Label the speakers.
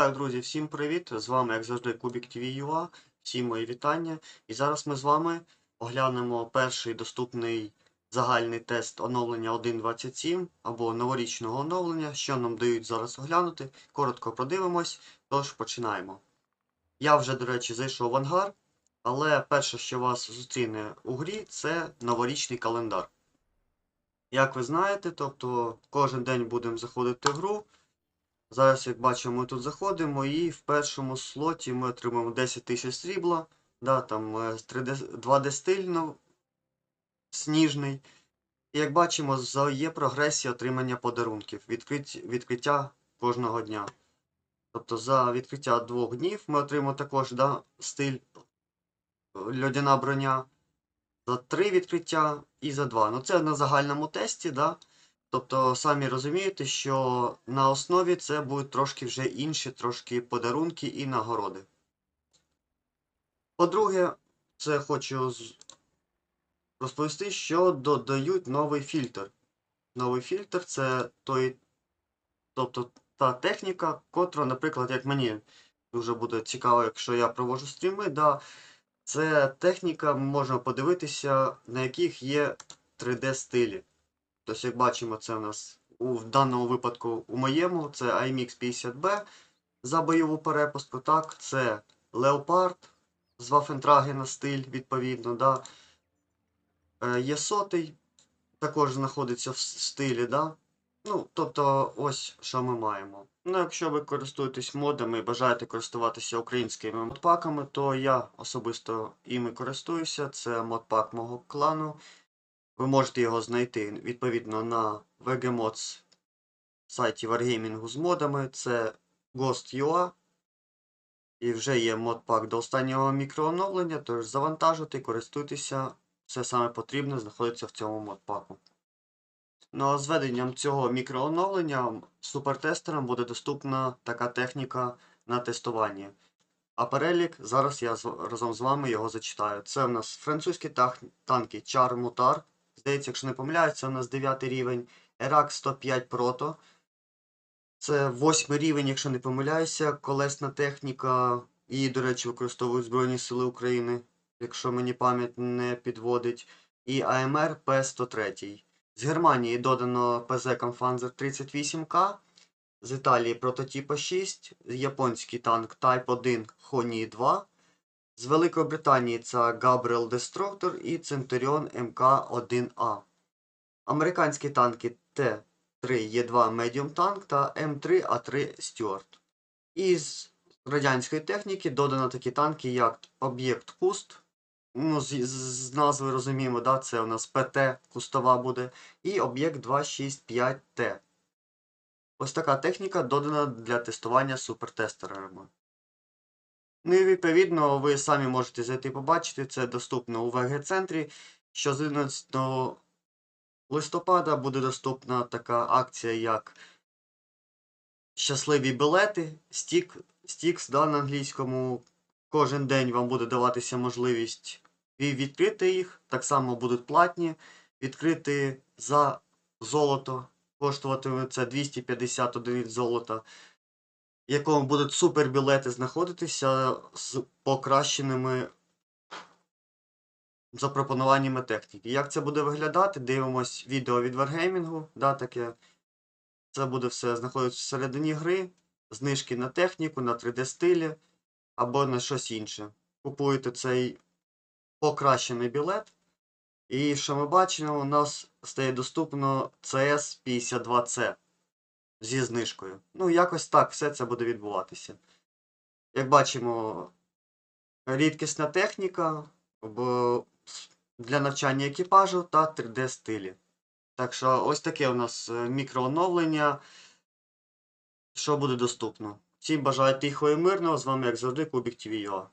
Speaker 1: так, друзі, всім привіт! З вами, як завжди, Кубік TV.ua. Всім мої вітання. І зараз ми з вами оглянемо перший доступний загальний тест оновлення 1.27 або новорічного оновлення, що нам дають зараз оглянути. Коротко продивимось, тож починаємо. Я вже, до речі, зайшов в ангар, але перше, що вас зустріне у грі, це новорічний календар. Як ви знаєте, тобто кожен день будемо заходити в гру. Зараз, як бачимо, ми тут заходимо, і в першому слоті ми отримаємо 10 тисяч срібла. Да, там е, 3D, 2D стиль ну, сніжний. І як бачимо, є прогресія отримання подарунків, відкрить, відкриття кожного дня. Тобто за відкриття двох днів ми отримаємо також да, стиль е, льодяна броня. За три відкриття і за два. Ну це на загальному тесті, да. Тобто, самі розумієте, що на основі це будуть трошки вже інші трошки подарунки і нагороди. По-друге, це хочу розповісти, що додають новий фільтр. Новий фільтр це той, тобто та техніка, котра, наприклад, як мені дуже буде цікаво, якщо я проводжу стріми, да, це техніка, можна подивитися, на яких є 3D стилі. Тобто, як бачимо, це у нас у в даному випадку у моєму це IMX 50B за бойову перепустку. Так, це Leopard з Waffentragen стиль, відповідно. Да. Е, є сотий, також знаходиться в стилі. Да. Ну, тобто, ось що ми маємо. Ну, якщо ви користуєтесь модами і бажаєте користуватися українськими модпаками, то я особисто іми користуюся. Це модпак мого клану. Ви можете його знайти відповідно на VGMods сайті Wargaming з модами. Це Ghost.ua. І вже є модпак до останнього мікрооновлення, тож завантажуйте, користуйтеся. Все саме потрібне знаходиться в цьому модпаку. Ну а з введенням цього мікрооновлення супертестерам буде доступна така техніка на тестування. А перелік зараз я разом з вами його зачитаю. Це в нас французькі танки Чар Мутар. Здається, якщо не помиляюсь, у нас 9 рівень. Ерак 105 Прото. Це 8 рівень, якщо не помиляюся, колесна техніка. Її, до речі, використовують Збройні Сили України, якщо мені пам'ять не підводить. І АМР П-103. З Германії додано ПЗ Kampfpanzer 38К. З Італії прототипа 6, японський танк Type 1 Honey 2. З Великої Британії це Gabriel Destructor і Centurion МК-1А. Американські танки Т-3Е2 Medium Tank та М3А3 Stuart. Із радянської техніки додано такі танки, як Об'єкт Куст. Ну, з, з назви розуміємо, да, це у нас ПТ кустова буде. І об'єкт 265Т. Ось така техніка додана для тестування супертестерами. Ну і відповідно ви самі можете зайти побачити, це доступно у ВГ-центрі, що з 11 листопада буде доступна така акція, як Щасливі білети, стік, стікс да, на англійському. Кожен день вам буде даватися можливість відкрити їх. Так само будуть платні. Відкрити за золото. Коштуватиме це 250 одиниць золота, в якому будуть супербілети знаходитися з покращеними запропонуваннями техніки. Як це буде виглядати? Дивимось відео від Wargaming, да, таке. Це буде все знаходитися всередині гри, знижки на техніку, на 3D стилі або на щось інше. Купуєте цей покращений білет. І що ми бачимо, у нас стає доступно CS 52C зі знижкою. Ну, якось так все це буде відбуватися. Як бачимо, рідкісна техніка для навчання екіпажу та 3D стилі. Так що ось таке у нас е, мікрооновлення, що буде доступно. Всім бажаю тихого і мирного. З вами, як завжди, Кубік ТВ.ua.